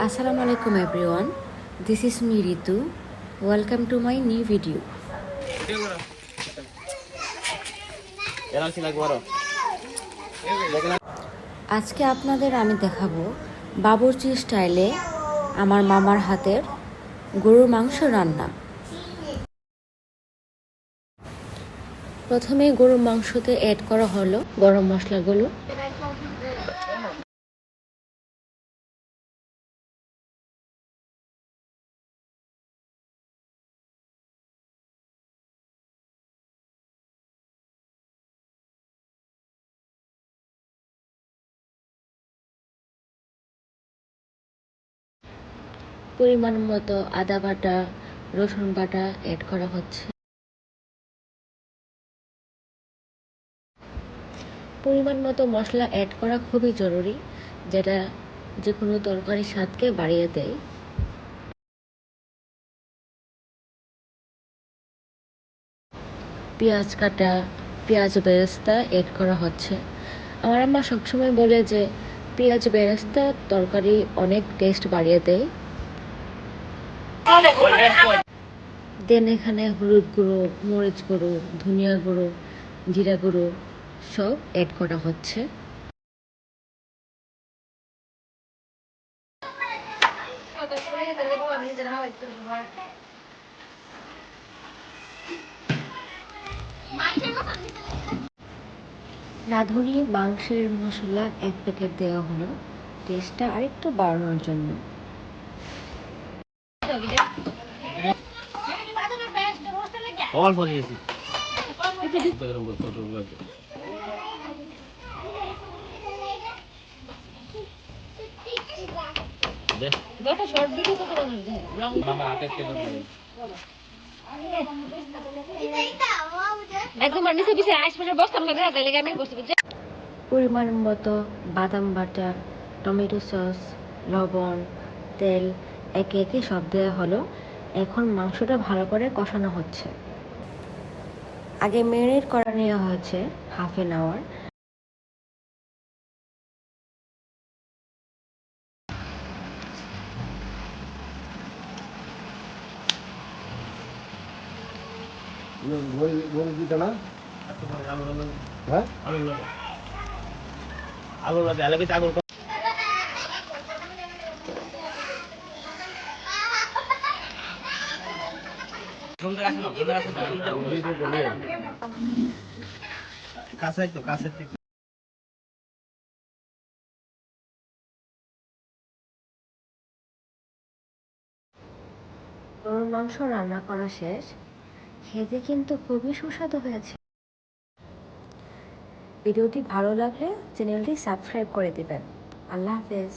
Assalamu আলাইকুম everyone. This is me Ritu Welcome to my new আরও আজকে আপনাদের আমি দেখাবো বাবুর্চি স্টাইলে আমার মামার হাতের গরুর মাংস রান্না। প্রথমে গরুর মাংসতে অ্যাড করা হলো গরম মশলাগুলো। পরিমাণ মতো আদা বাটা, রসুন বাটা অ্যাড করা হচ্ছে। পরিমাণ মতো মশলা অ্যাড করা খুবই জরুরি, যেটা যে কোনো তরকারির স্বাদকে বাড়িয়ে দেয়। পেঁয়াজ কাটা, পেঁয়াজ বেরেস্তা এড করা হচ্ছে। আমার আম্মা সবসময় বলে যে, পেঁয়াজ বেরেস্তা তরকারি অনেক টেস্ট বাড়িয়ে দেয়। দেন এখানে হলুদ গুঁড়ো, মরিচ গুঁড়ো, ধনিয়া গুঁড়ো, জিরা গুঁড়ো সব অ্যাড করা হচ্ছে। রাঁধুনি মাংসের মশলা এক প্যাকেট দেওয়া হলো। টেস্টটা আরেকটু বাড়ানোর জন্য। অল্প দিয়েছি পরিমাণ মতো বাদাম বাটা টমেটো সস লবণ তেল একে একে সব দেওয়া হলো। এখন মাংসটা ভালো করে কষানো হচ্ছে। আগে মেরিনেট করা নেওয়া হয়েছে হাফ এন আওয়ার হ্যাঁ? আলু লাগে আলু বেশি আগুন গরুর মাংস রান্না করা শেষ। খেতে কিন্তু খুবই সুস্বাদু হয়েছে। ভিডিওটি ভালো লাগলে চ্যানেলটি সাবস্ক্রাইব করে দিবেন। আল্লাহ হাফেজ।